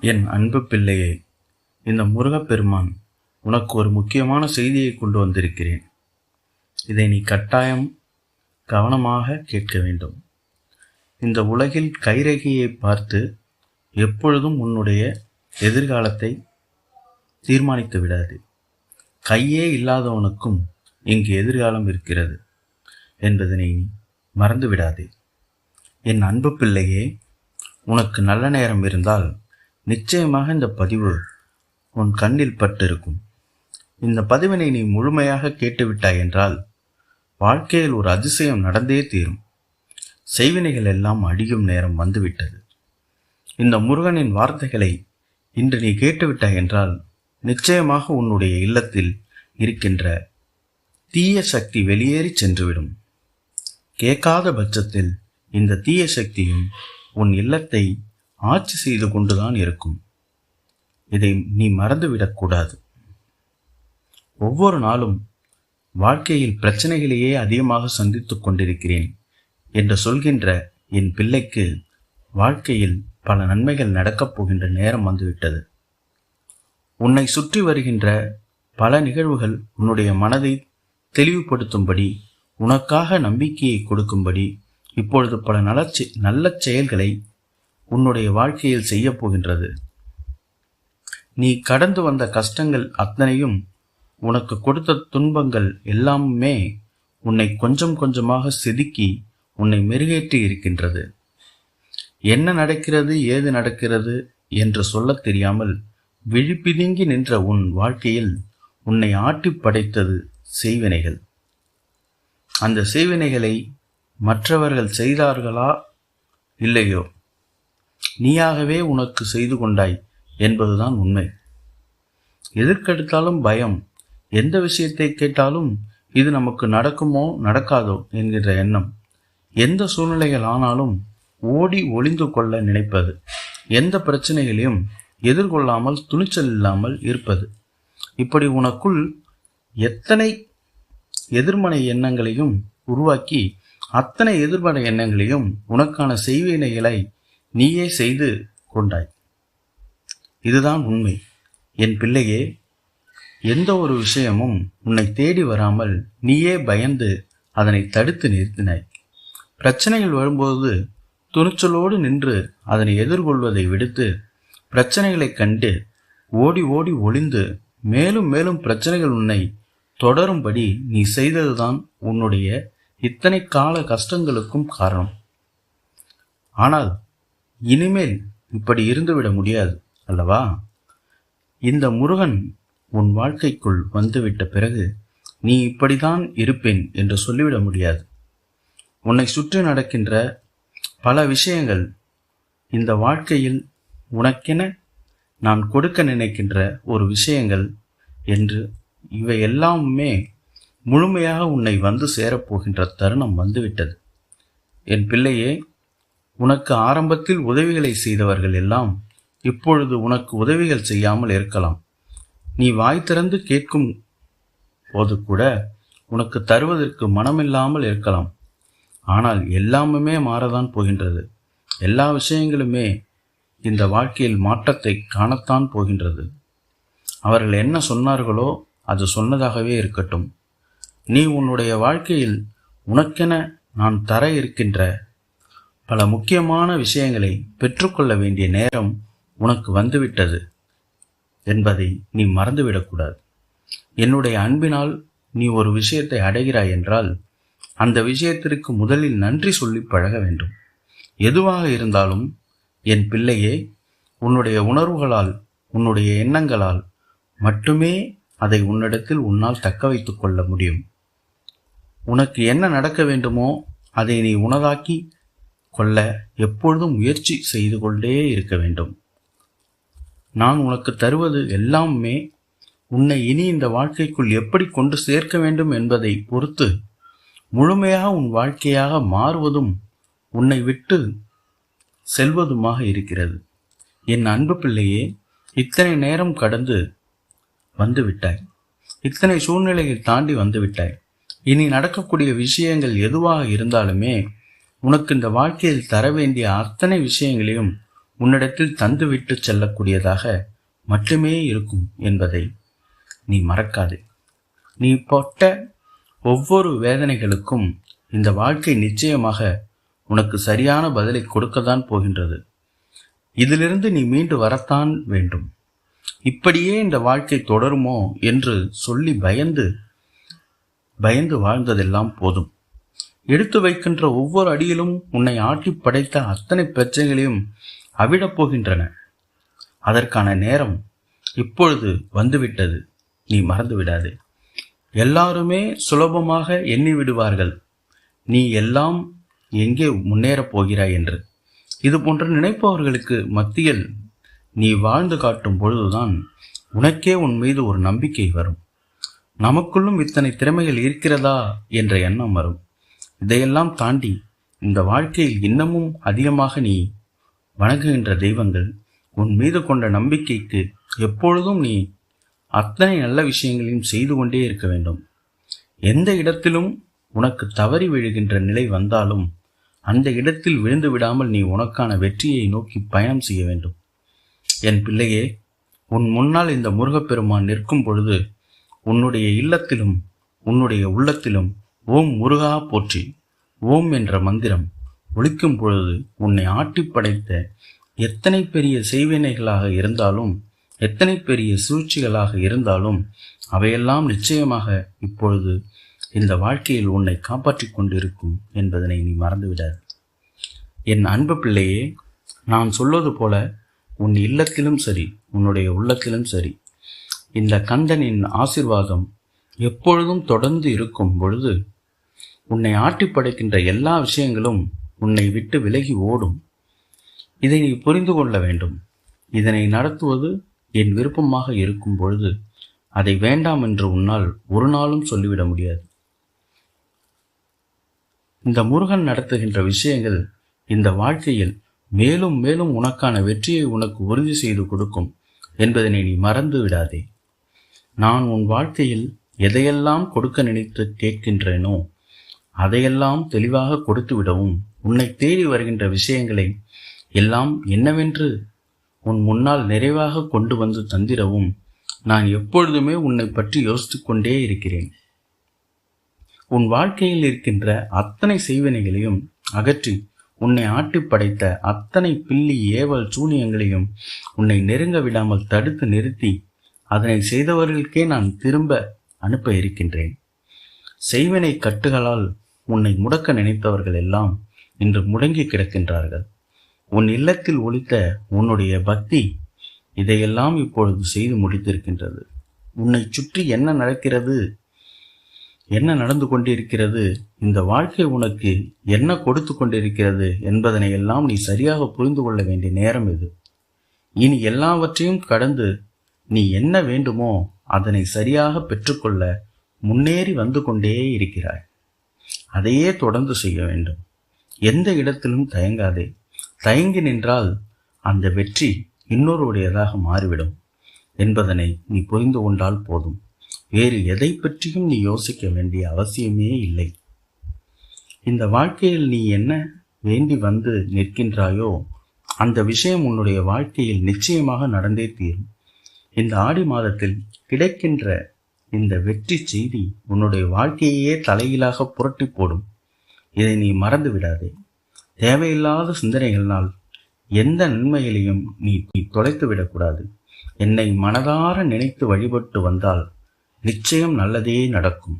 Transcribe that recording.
என் அன்பு பிள்ளையே இந்த முருகப்பெருமான் உனக்கு ஒரு முக்கியமான செய்தியை கொண்டு வந்திருக்கிறேன். இதை நீ கட்டாயம் கவனமாக கேட்க வேண்டும். இந்த உலகில் கைரேகையை பார்த்து எப்பொழுதும் உன்னுடைய எதிர்காலத்தை தீர்மானித்து விடாது. கையே இல்லாதவனுக்கும் இங்கு எதிர்காலம் இருக்கிறது என்பதனை நீ மறந்து விடாதே என் அன்பு பிள்ளையே உனக்கு நல்ல நேரம் இருந்தால் நிச்சயமாக இந்த பதிவு உன் கண்ணில் பட்டிருக்கும். இந்த பதிவினை நீ முழுமையாக கேட்டுவிட்டாய் என்றால் வாழ்க்கையில் ஒரு அதிசயம் நடந்தே தீரும். செய்வினைகள் எல்லாம் அழியும் நேரம் வந்துவிட்டது. இந்த முருகனின் வார்த்தைகளை இன்று நீ கேட்டுவிட்டாய் என்றால் நிச்சயமாக உன்னுடைய இல்லத்தில் இருக்கின்ற தீய சக்தி வெளியேறி சென்றுவிடும். கேட்காத பட்சத்தில் இந்த தீய சக்தியும் உன் இல்லத்தை ஆட்சி செய்து கொண்டுதான் இருக்கும். இதை நீ மறந்துவிடக்கூடாது ஒவ்வொரு நாளும் வாழ்க்கையில் பிரச்சனைகளையே அதிகமாக சந்தித்து கொண்டிருக்கிறேன் என்று சொல்கின்ற என் பிள்ளைக்கு வாழ்க்கையில் பல நன்மைகள் நடக்கப் போகின்ற நேரம் வந்துவிட்டது. உன்னை சுற்றி வருகின்ற பல நிகழ்வுகள் உன்னுடைய மனதை தெளிவுபடுத்தும்படி உனக்காக நம்பிக்கையை கொடுக்கும்படி இப்பொழுது பல நல நல்ல செயல்களை உன்னுடைய வாழ்க்கையில் செய்யப் போகின்றது நீ கடந்து வந்த கஷ்டங்கள் அத்தனையும் உனக்கு கொடுத்த துன்பங்கள் எல்லாமே உன்னை கொஞ்சம் கொஞ்சமாக செதுக்கி உன்னை மெருகேற்றி இருக்கின்றது. என்ன நடக்கிறது ஏது நடக்கிறது என்று சொல்லத் தெரியாமல் விழிப்பிதுங்கி நின்ற உன் வாழ்க்கையில் உன்னை ஆட்டி படைத்தது செய்வினைகள். அந்த செய்வினைகளை மற்றவர்கள் செய்தார்களா இல்லையோ? நீயாகவே உனக்கு செய்து கொண்டாய் என்பதுதான் உண்மை. எதற்கெடுத்தாலும் பயம். எந்த விஷயத்தை கேட்டாலும் இது நமக்கு நடக்குமோ நடக்காதோ என்கின்ற எண்ணம். எந்த சூழ்நிலைகள் ஆனாலும் ஓடி ஒளிந்து கொள்ள நினைப்பது. எந்த பிரச்சனைகளையும் எதிர்கொள்ளாமல் துணிச்சல் இல்லாமல் இருப்பது. இப்படி உனக்குள் எத்தனை எதிர்மறை எண்ணங்களையும் உருவாக்கி அத்தனை எதிர்மறை எண்ணங்களையும் உனக்கான செய்வினைகளை நீயே செய்து கொண்டாய். இதுதான் உண்மை. என் பிள்ளையே எந்த ஒரு விஷயமும் உன்னை தேடி வராமல் நீயே பயந்து அதனை தடுத்து நிறுத்தினாய். பிரச்சனைகள் வரும்போது துணிச்சலோடு நின்று அதனை எதிர்கொள்வதை விடுத்து பிரச்சனைகளைக் கண்டு ஓடி ஓடி ஒளிந்து மேலும் மேலும் பிரச்சனைகள் உன்னை தொடரும்படி நீ செய்ததுதான் உன்னுடைய இத்தனை கால கஷ்டங்களுக்கும் காரணம். ஆனால் இனிமேல் இப்படி இருந்துவிட முடியாது அல்லவா? இந்த முருகன் உன் வாழ்க்கைக்குள் வந்துவிட்ட பிறகு நீ இப்படிதான் இருப்பேன் என்று சொல்லிவிட முடியாது. உன்னை சுற்றி நடக்கின்ற பல விஷயங்கள் இந்த வாழ்க்கையில் உனக்கென நான் கொடுக்க நினைக்கின்ற ஒரு விஷயங்கள் என்று இவை எல்லாமே முழுமையாக உன்னை வந்து சேரப்போகின்ற தருணம் வந்துவிட்டது. என் பிள்ளையே உனக்கு ஆரம்பத்தில் உதவிகளை செய்தவர்கள் எல்லாம் இப்பொழுது உனக்கு உதவிகள் செய்யாமல் இருக்கலாம். நீ வாய் திறந்து கேட்கும் போது கூட உனக்கு தருவதற்கு மனமில்லாமல் இருக்கலாம். ஆனால் எல்லாமுமே மாறதான் போகின்றது. எல்லா விஷயங்களுமே இந்த வாழ்க்கையில் மாற்றத்தை காணத்தான் போகின்றது. அவர்கள் என்ன சொன்னார்களோ அது சொன்னதாகவே இருக்கட்டும். நீ உன்னுடைய வாழ்க்கையில் உனக்கென நான் தர இருக்கின்ற பல முக்கியமான விஷயங்களை பெற்றுக்கொள்ள வேண்டிய நேரம் உனக்கு வந்துவிட்டது என்பதை நீ மறந்துவிடக்கூடாது. என்னுடைய அன்பினால் நீ ஒரு விஷயத்தை அடைகிறாய் என்றால் அந்த விஷயத்திற்கு முதலில் நன்றி சொல்லி பழக வேண்டும். எதுவாக இருந்தாலும் என் பிள்ளையே உன்னுடைய உணர்வுகளால் உன்னுடைய எண்ணங்களால் மட்டுமே அதை உன்னிடத்தில் உன்னால் தக்க வைத்துக்கொள்ள முடியும். உனக்கு என்ன நடக்க வேண்டுமோ அதை நீ உனதாக்கி கொள்ள எப்பொழுதும் முயற்சி செய்து கொண்டே இருக்க வேண்டும். நான் உனக்கு தருவது எல்லாமே உன்னை இனி இந்த வாழ்க்கைக்குள் எப்படி கொண்டு சேர்க்க வேண்டும் என்பதை பொறுத்து முழுமையாக உன் வாழ்க்கையாக மாறுவதும் உன்னை விட்டு செல்வதுமாக இருக்கிறது. என் அன்பு பிள்ளையே இத்தனை நேரம் கடந்து வந்து விட்டாய் இத்தனை சூழ்நிலையை தாண்டி வந்துவிட்டாய். இனி நடக்கக்கூடிய விஷயங்கள் எதுவாக இருந்தாலுமே உனக்கு இந்த வாழ்க்கையில் தர வேண்டிய அத்தனை விஷயங்களையும் உன்னிடத்தில் தந்துவிட்டு செல்லக்கூடியதாக மட்டுமே இருக்கும் என்பதை நீ மறக்காது. நீ பட்ட ஒவ்வொரு வேதனைகளுக்கும் இந்த வாழ்க்கை நிச்சயமாக உனக்கு சரியான பதிலை கொடுக்கத்தான் போகின்றது. இதிலிருந்து நீ மீண்டு வரத்தான் வேண்டும். இப்படியே இந்த வாழ்க்கை தொடருமோ என்று சொல்லி பயந்து பயந்து வாழ்ந்ததெல்லாம் போதும். எடுத்து வைக்கின்ற ஒவ்வொரு அடியிலும் உன்னை ஆட்டி படைத்த அத்தனை பிரச்சனைகளையும் அவிடப் போகின்றன. அதற்கான நேரம் இப்பொழுது வந்துவிட்டது. நீ மறந்து விடாதே. எல்லாருமே சுலபமாக எண்ணி விடுவார்கள். நீ எல்லாம் எங்கே முன்னேறப் போகிறாய் என்று. இது போன்ற நினைப்பவர்களுக்கு மத்தியில் நீ வாழ்ந்து காட்டும் பொழுதுதான் உனக்கே உன் மீது ஒரு நம்பிக்கை வரும். நமக்குள்ளும் இத்தனை திறமைகள் இருக்கிறதா என்ற எண்ணம் வரும். இதையெல்லாம் தாண்டி இந்த வாழ்க்கையில் இன்னமும் அதிகமாக நீ வணங்குகின்ற தெய்வங்கள் உன் மீது கொண்ட நம்பிக்கைக்கு எப்பொழுதும் நீ அத்தனை நல்ல விஷயங்களையும் செய்து கொண்டே இருக்க வேண்டும். எந்த இடத்திலும் உனக்கு தவறி விழுகின்ற நிலை வந்தாலும் அந்த இடத்தில் விழுந்து விடாமல் நீ உனக்கான வெற்றியை நோக்கி பயணம் செய்ய வேண்டும். என் பிள்ளையே உன் முன்னால் இந்த முருகப்பெருமான் நிற்கும் பொழுது உன்னுடைய இல்லத்திலும் உன்னுடைய உள்ளத்திலும் ஓம் முருகா போற்றி. ஓம் என்ற மந்திரம் ஒழிக்கும் பொழுது உன்னை ஆட்டி படைத்த எத்தனை பெரிய செய்வினைகளாக இருந்தாலும் எத்தனை பெரிய சூழ்ச்சிகளாக இருந்தாலும் அவையெல்லாம் நிச்சயமாக இப்பொழுது இந்த வாழ்க்கையில் உன்னை காப்பாற்றிக் கொண்டிருக்கும் என்பதனை நீ மறந்துவிடாது. என் அன்பு பிள்ளையே நான் சொல்வது போல உன் இல்லத்திலும் சரி உன்னுடைய உள்ளத்திலும் சரி. இந்த கந்தனின் ஆசிர்வாதம் எப்பொழுதும் தொடர்ந்து இருக்கும் பொழுது உன்னை ஆட்டி படைக்கின்ற எல்லா விஷயங்களும் உன்னை விட்டு விலகி ஓடும். இதை நீ புரிந்து கொள்ள வேண்டும். இதனை நடத்துவது என் விருப்பமாக இருக்கும் பொழுது அதை வேண்டாம் என்று உன்னால் ஒரு நாளும் சொல்லிவிட முடியாது. இந்த முருகன் நடத்துகின்ற விஷயங்கள் இந்த வாழ்க்கையில் மேலும் மேலும் உனக்கான வெற்றியை உனக்கு உறுதி செய்து கொடுக்கும் என்பதனை நீ மறந்து விடாதே. நான் உன் வாழ்க்கையில் எதையெல்லாம் கொடுக்க நினைத்து கேட்கின்றேனோ அதையெல்லாம் தெளிவாக கொடுத்து விடவும் உன்னை தேடி வருகின்ற விஷயங்களை எல்லாம் என்னவென்று உன் முன்னால் நிறைவாக கொண்டு வந்து தந்திரவும் நான் எப்பொழுதுமே உன்னை பற்றி யோசித்து கொண்டே இருக்கிறேன். உன் வாழ்க்கையில் இருக்கின்ற அத்தனை செய்வினைகளையும் அகற்றி உன்னை ஆட்டி படைத்த அத்தனை பில்லி ஏவல் சூனியங்களையும் உன்னை நெருங்க விடாமல் தடுத்து நிறுத்தி அதனை செய்தவர்களுக்கே நான் திரும்ப அனுப்ப இருக்கின்றேன். செய்வினை கட்டுகளால் உன்னை முடக்க நினைத்தவர்கள் எல்லாம் இன்று முடங்கி கிடக்கின்றார்கள். உன் இல்லத்தில் ஒழித்த உன்னுடைய பக்தி இதையெல்லாம் இப்பொழுது செய்து முடித்திருக்கின்றது. உன்னை சுற்றி என்ன நடக்கிறது? என்ன நடந்து கொண்டிருக்கிறது? இந்த வாழ்க்கை உனக்கு என்ன கொடுத்து கொண்டிருக்கிறது என்பதனை எல்லாம் நீ சரியாக புரிந்து கொள்ள வேண்டிய நேரம் இது. இனி எல்லாவற்றையும் கடந்து நீ என்ன வேண்டுமோ அதனை சரியாக பெற்றுக்கொள்ள முன்னேறி வந்து கொண்டே இருக்கிறாய். அதையே தொடர்ந்து செய்ய வேண்டும். எந்த இடத்திலும் தயங்காதே. தயங்கி நின்றால் அந்த வெற்றி இன்னொருடையதாக மாறிவிடும் என்பதனை நீ புரிந்து கொண்டால் போதும். வேறு எதை பற்றியும் நீ யோசிக்க வேண்டிய அவசியமே இல்லை. இந்த வாழ்க்கையில் நீ என்ன வேண்டி வந்து நிற்கின்றாயோ அந்த விஷயம் உன்னுடைய வாழ்க்கையில் நிச்சயமாக நடந்தே தீரும். இந்த ஆடி மாதத்தில் கிடைக்கின்ற இந்த வெற்றி செய்தி உன்னுடைய வாழ்க்கையே தலையிலாக புரட்டி போடும். இதை நீ மறந்து விடாதே. தேவையில்லாத சிந்தனைகளினால் எந்த நன்மைகளையும் நீ நீ தொலைத்து விடக்கூடாது. என்னை மனதார நினைத்து வழிபட்டு வந்தால் நிச்சயம் நல்லதே நடக்கும்.